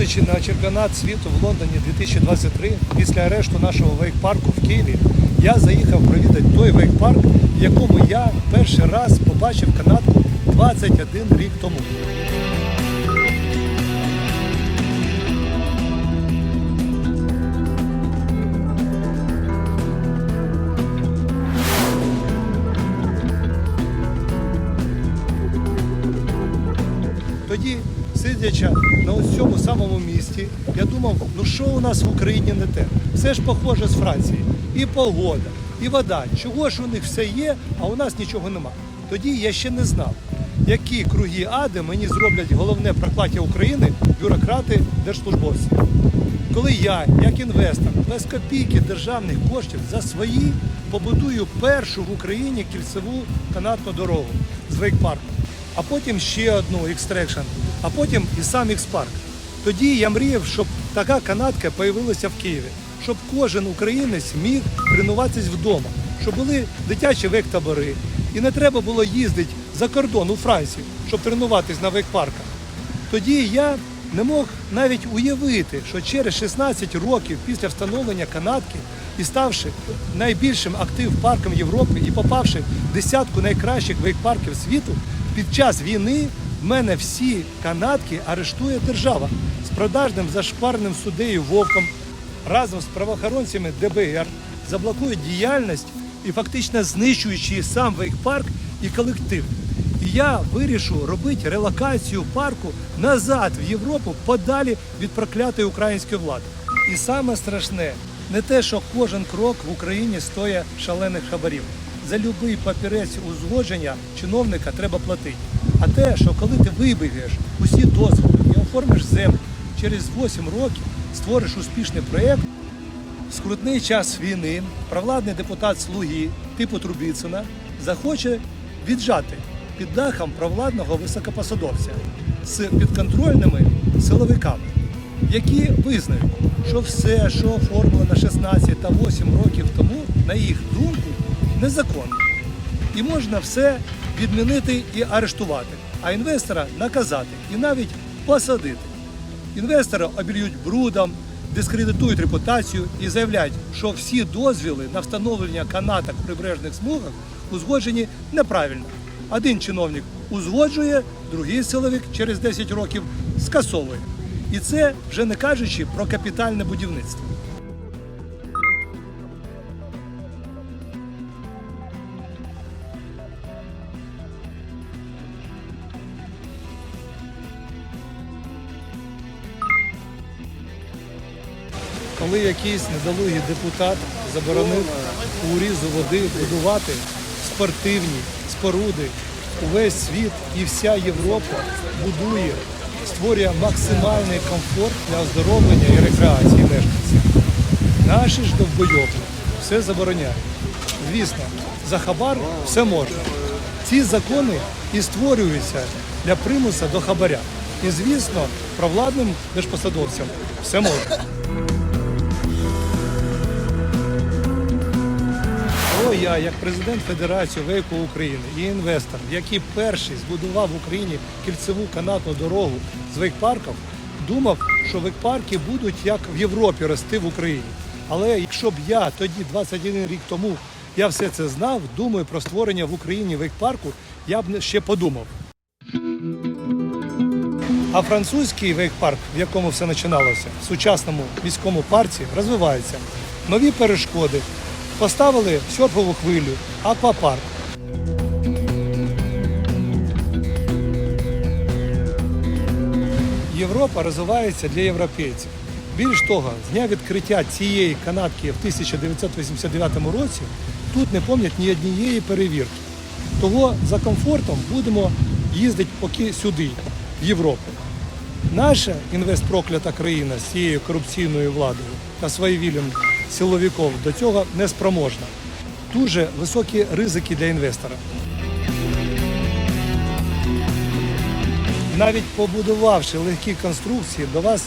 Їздячи на чемпіонат світу в Лондоні 2023 після арешту нашого вейк-парку в Києві, я заїхав провідати той вейк-парк, в якому я перший раз побачив канатку 21 рік тому. Сидячи на ось цьому самому місці, я думав, ну що у нас в Україні не те? Все ж похоже з Франції. І погода, і вода. Чого ж у них все є, а у нас нічого нема. Тоді я ще не знав, які круги ади мені зроблять головне прокляття України бюрократи держслужбовці. Коли я, як інвестор, без копійки державних коштів за свої побудую першу в Україні кільцеву канатну дорогу з вейкпарку, а потім ще одну екстрекшн, а потім і сам ікспарк. Тоді я мріяв, щоб така канатка появилася в Києві, щоб кожен українець міг тренуватись вдома, щоб були дитячі век-табори. І не треба було їздити за кордон у Францію, щоб тренуватись на вейк-парках. Тоді я не мог навіть уявити, що через 16 років після встановлення канатки і ставши найбільшим актив парком Європи і попавши в десятку найкращих вейк-парків світу, під час війни в мене всі канатки арештує держава з продажним зашкварним суддею Вовком разом з правоохоронцями ДБР заблокують діяльність і фактично знищуючи сам вейк-парк і колектив. І я вирішу робити релокацію парку назад в Європу, подалі від проклятої української влади. І саме страшне не те, що кожен крок в Україні стоїть шалених хабарів. За будь-який папірець узгодження чиновника треба платити. А те, що коли ти вибігаєш усі дозволи і оформиш землю через 8 років, створиш успішний проєкт, в скрутний час війни провладний депутат Слуги типу Трубіцина захоче віджати під дахом провладного високопосадовця з підконтрольними силовиками, які визнають, що все, що оформлено 16 та 8 років тому, на їх думку, незаконно. І можна все відмінити і арештувати, а інвестора наказати і навіть посадити. Інвестора обільють брудом, дискредитують репутацію і заявляють, що всі дозвіли на встановлення канаток в прибережних смугах узгоджені неправильно. Один чиновник узгоджує, другий силовик через 10 років скасовує. І це вже не кажучи про капітальне будівництво. Коли якийсь недолугий депутат заборонив у урізу води будувати спортивні споруди, увесь світ і вся Європа будує, створює максимальний комфорт для оздоровлення і рекреації мешканців. Наші ж довбойовні все забороняють. Звісно, за хабар все можна. Ці закони і створюються для примуса до хабаря. І, звісно, провладним держпосадовцям все можна. О, я, як президент Федерації Вейку України і інвестор, який перший збудував в Україні кільцеву канатну дорогу з вейкпарків, думав, що вейкпарки будуть як в Європі рости в Україні. Але якщо б я тоді, 21 рік тому, я все це знав, думаю про створення в Україні вейкпарку, я б ще подумав. А французький вейкпарк, в якому все починалося, в сучасному міському парці, розвивається. Нові перешкоди. Поставили серфову хвилю, аквапарк. Європа розвивається для європейців. Більш того, з дня відкриття цієї канатки в 1989 році тут не пам'ятають ні однієї перевірки. Того за комфортом будемо їздити поки сюди, в Європу. Наша інвестпроклята країна з цією корупційною владою та своєвіллям силовиків до цього не спроможна. Дуже високі ризики для інвестора. Навіть побудувавши легкі конструкції, до вас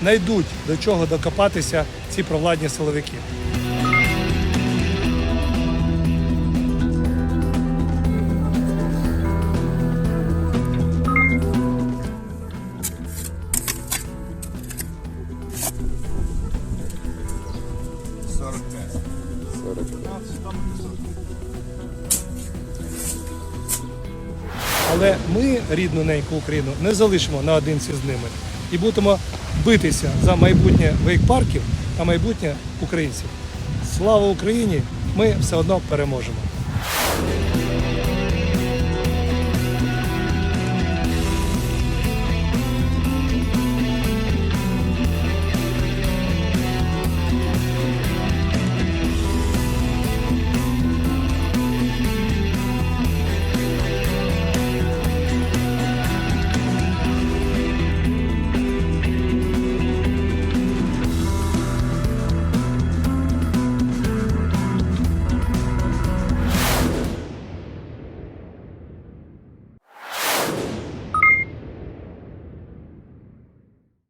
знайдуть до чого докопатися ці провладні силовики. Але ми рідну неньку Україну не залишимо наодинці з ними і будемо битися за майбутнє вейк-парків та майбутнє українців. Слава Україні! Ми все одно переможемо.